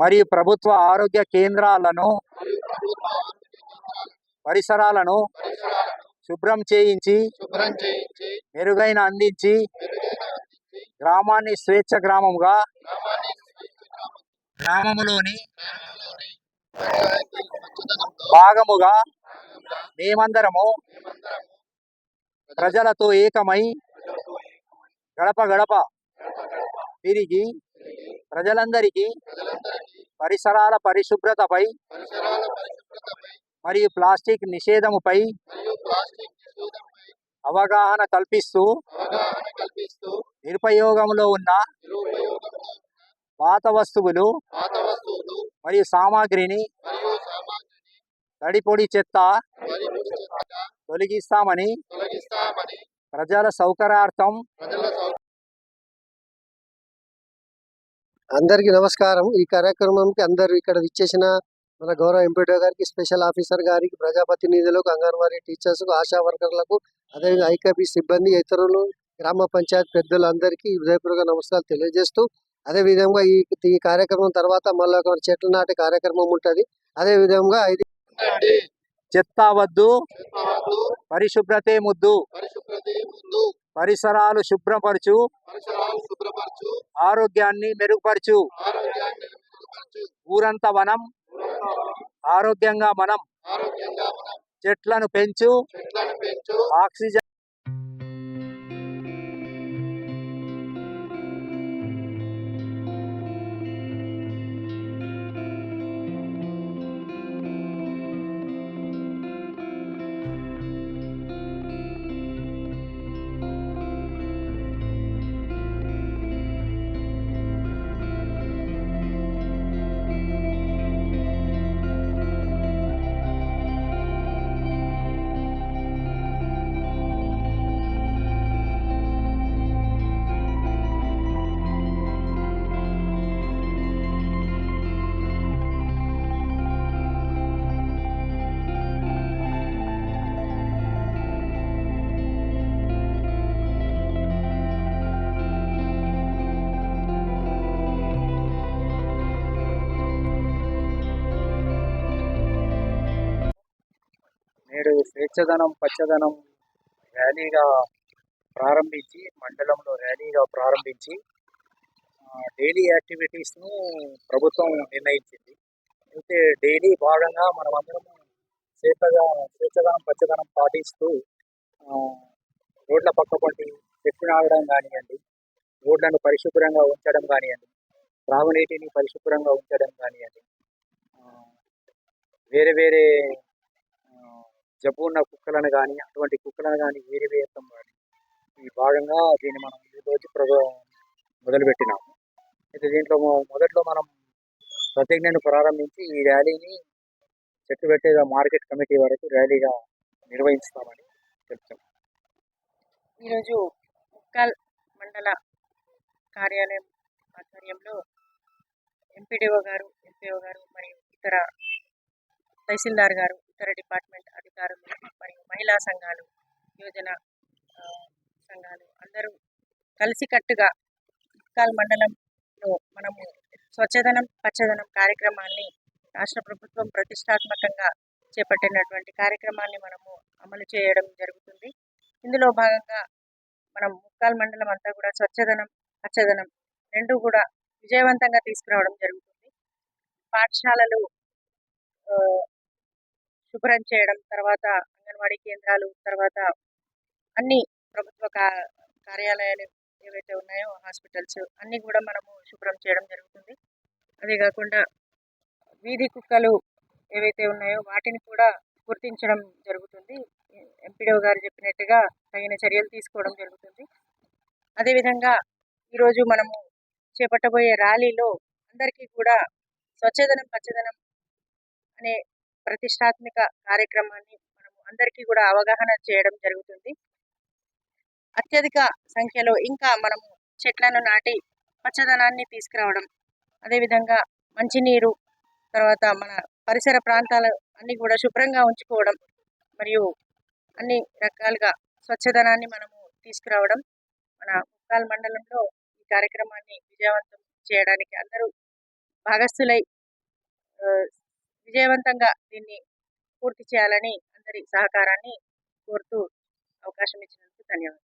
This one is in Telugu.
మరియు ప్రభుత్వ ఆరోగ్య కేంద్రాలను పరిసరాలను శుభ్రం చేయించి మెరుగైన అందించి గ్రామాన్ని స్వేచ్ఛ గ్రామంగా స్వచ్ఛదనంతో భాగముగా మేమందరము ప్రజలతో ఏకమై గడప గడప తిరిగి ప్రజలందరికీ పరిసరాల పరిశుభ్రతపై మరియు ప్లాస్టిక్ నిషేధముపై అవగాహన కల్పిస్తూ నిరుపయోగంలో ఉన్న పాత వస్తువులు మరియు సామాగ్రిని తడిపొడి చెత్త తొలగిస్తామని ప్రజల సౌకర్యార్థం అందరికీ నమస్కారం ఈ కార్యక్రమంకి అందరూ ఇక్కడ విచ్చేసిన మన గౌరవ ఎంపీడీ గారికి స్పెషల్ ఆఫీసర్ గారికి ప్రజాప్రతినిధులకు అంగన్వాడీ టీచర్స్కు ఆశా వర్కర్లకు అదేవిధంగా ఐకేపీ సిబ్బంది ఇతరులు గ్రామ పంచాయత్ పెద్దలు అందరికీ హృదయపూర్వక నమస్కారాలు తెలియజేస్తూ అదే విధంగా ఈ ఈ కార్యక్రమం తర్వాత మళ్ళీ ఒక చెట్లు నాటే కార్యక్రమం ఉంటుంది అదే విధంగా ఇది. చెత్త వద్దు. పరిశుభ్రతే ముద్దు పరిసరాలు శుభ్రపరచు. ఆరోగ్యాన్ని మెరుగుపరచు. ఊరంతా వనం. ఆరోగ్యంగా మనం. చెట్లను పెంచు. ఆక్సిజన్ నేడు స్వేచ్ఛదనం పచ్చదనం ర్యాలీగా ప్రారంభించి మండలంలో ర్యాలీగా ప్రారంభించి డైలీ యాక్టివిటీస్ను ప్రభుత్వం నిర్ణయించింది. అయితే డైలీ భాగంగా మనమందరం స్వేచ్ఛగా స్వేచ్ఛదనం పచ్చదనం పాటిస్తూ రోడ్ల పక్కపంటి చెట్లు నాటడం కానివ్వండి రోడ్లను పరిశుభ్రంగా ఉంచడం కానివ్వండి త్రాగునీటిని పరిశుభ్రంగా ఉంచడం కానివ్వండి వేరే వేరే జబ్బు ఉన్న కుక్కలను కానీ అటువంటి కుక్కలను కానీ వేరే వేయటం కానీ ఈ భాగంగా దీన్ని మనం ఈ రోజు ప్రభు మొదలుపెట్టినాము. అయితే దీంట్లో మొదట్లో మనం ప్రతిజ్ఞను ప్రారంభించి ఈ ర్యాలీని చెట్టు పెట్టేగా మార్కెట్ కమిటీ వరకు ర్యాలీగా నిర్వహిస్తామని చెప్తాం ఈరోజు ముక్కాల్ మండల కార్యాలయం ఆధ్వర్యంలో ఎంపీడీఓ గారు ఎంపీఓ గారు మరియు ఇతర తహసీల్దార్ గారు ఇతర డిపార్ట్మెంట్ అధికారులు మరియు మహిళా సంఘాలు యువజన సంఘాలు అందరూ కలిసికట్టుగా ముక్కాల్ మండలంలో మనము స్వచ్ఛదనం పచ్చదనం కార్యక్రమాన్ని రాష్ట్ర ప్రభుత్వం ప్రతిష్టాత్మకంగా చేపట్టినటువంటి కార్యక్రమాన్ని మనము అమలు చేయడం జరుగుతుంది. ఇందులో భాగంగా మనం ముక్కాల్ మండలం అంతా కూడా స్వచ్ఛదనం పచ్చదనం రెండు కూడా విజయవంతంగా తీసుకురావడం జరుగుతుంది. పాఠశాలలు శుభ్రం చేయడం తర్వాత అంగన్వాడీ కేంద్రాలు తర్వాత అన్ని ప్రభుత్వ కా కార్యాలయాలు ఏవైతే ఉన్నాయో హాస్పిటల్స్ అన్నీ కూడా మనము శుభ్రం చేయడం జరుగుతుంది. అదే కాకుండా వీధి కుక్కలు ఏవైతే ఉన్నాయో వాటిని కూడా గుర్తించడం జరుగుతుంది. ఎంపీడీఓ గారు చెప్పినట్టుగా తగిన చర్యలు తీసుకోవడం జరుగుతుంది. అదేవిధంగా ఈరోజు మనము చేపట్టబోయే ర్యాలీలో అందరికీ కూడా స్వచ్ఛదనం పచ్చదనం అనే ప్రతిష్టాత్మక కార్యక్రమాన్ని మనము అందరికీ కూడా అవగాహన చేయడం జరుగుతుంది. అత్యధిక సంఖ్యలో ఇంకా మనము చెట్లను నాటి పచ్చదనాన్ని తీసుకురావడం అదేవిధంగా మంచినీరు తర్వాత మన పరిసర ప్రాంతాలు అన్నీ కూడా శుభ్రంగా ఉంచుకోవడం మరియు అన్ని రకాలుగా స్వచ్ఛదనాన్ని మనము తీసుకురావడం మన ముక్కాల్ మండలంలో ఈ కార్యక్రమాన్ని విజయవంతం చేయడానికి అందరూ భాగస్థులై విజయవంతంగా దీన్ని పూర్తి చేయాలని అందరి సహకారాన్ని కోరుతూ అవకాశం ఇచ్చినందుకు ధన్యవాదాలు.